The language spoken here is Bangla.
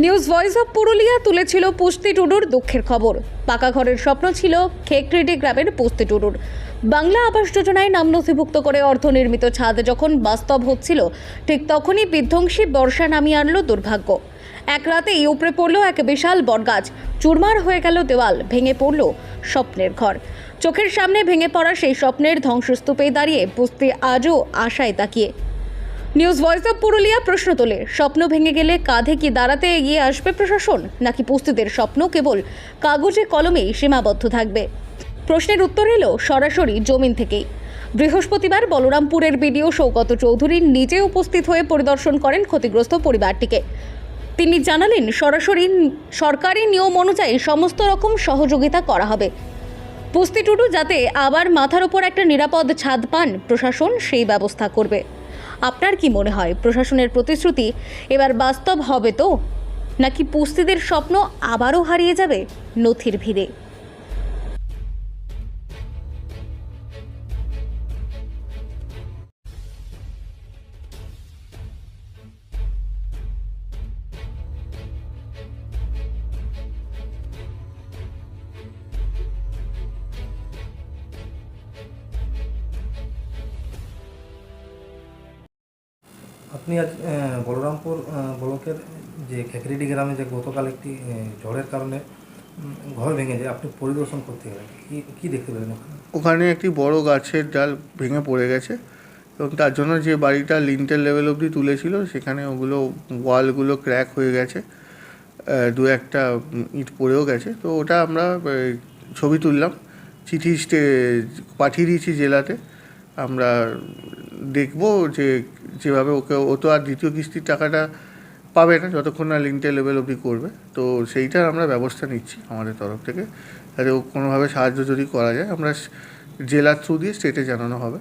নিউজ ভয়েস অফ পুরুলিয়া তুলেছিল পুস্তি টুডুর দুঃখের খবর। পাকা ঘরের স্বপ্ন ছিল খেকরেডি গ্রামের পুস্তি টুডুর বাংলা আবাস যোজনায় নাম নথিভুক্ত করে অর্থ নির্মিত ছাদ যখন বাস্তব হচ্ছিল, ঠিক তখনই বিধ্বংসী বর্ষা নামিয়ে আনলো দুর্ভাগ্য। এক রাতেই উপড়ে পড়ল এক বিশাল বটগাছ। চুরমার হয়ে গেল দেওয়াল, ভেঙে পড়ল স্বপ্নের ঘর। চোখের সামনে ভেঙে পড়া সেই স্বপ্নের ধ্বংসস্তূপেই দাঁড়িয়ে পুস্তি আজও আশায় তাকিয়ে। নিউজ ভয়েস অফ পুরুলিয়া প্রশ্ন তোলে। স্বপ্ন ভেঙে গেলে কাঁধে কি দাঁড়াতে এগিয়ে আসবে প্রশাসন? নাকি পুস্তিদের স্বপ্ন কেবল কাগজে কলমেই সীমাবদ্ধ থাকবে? প্রশ্নের উত্তর এলো সরাসরি জমিন থেকেই। বৃহস্পতিবার বলরামপুরের বিডিও সৌগত চৌধুরী নিজে উপস্থিত হয়ে পরিদর্শন করেন ক্ষতিগ্রস্ত পরিবারটিকে। তিনি জানালেন, সরাসরি সরকারি নিয়ম অনুযায়ী সমস্ত রকম সহযোগিতা করা হবে। পুস্তি টুডু যাতে আবার মাথার উপর একটা নিরাপদ ছাদ পান, প্রশাসন সেই ব্যবস্থা করবে। আপনার কি মনে হয়? প্রশাসনের প্রতিশ্রুতি এবার বাস্তব হবে তো? নাকি পুস্তিদের স্বপ্ন আবারও হারিয়ে যাবে নথির ভিড়ে? আপনি আজ বলরামপুর ব্লকের যে খেকরিডি গ্রামে যে গতকাল একটি ঝড়ের কারণে ঘর ভেঙে যায়, আপনি পরিদর্শন করতে গেলেন। কি দেখতে পেলেন ওখানে? ওখানে একটি বড় গাছের ডাল ভেঙে পড়ে গেছে, এবং তার জন্য যে বাড়িটা লিন্টেল লেভেল অবধি তুলেছিল, সেখানে ওগুলো, ওয়ালগুলো ক্র্যাক হয়ে গেছে দু একটা ইট পড়েও গেছে। তো ওটা আমরা ছবি তুললাম, চিঠি পাঠিয়ে দিয়েছি জেলাতে, আমরা দেখব যে যেভাবে ওকে, ও তো আর দ্বিতীয় কিস্তির টাকাটা পাবে না, যতক্ষণ না লিঙ্কটা লেভেল অবধি করবে। তো সেইটার আমরা ব্যবস্থা নিচ্ছি আমাদের তরফ থেকে। যাতে ও কোনোভাবে সাহায্য যদি করা যায়, আমরা জেলার থ্রু দিয়ে স্টেটে জানানো হবে।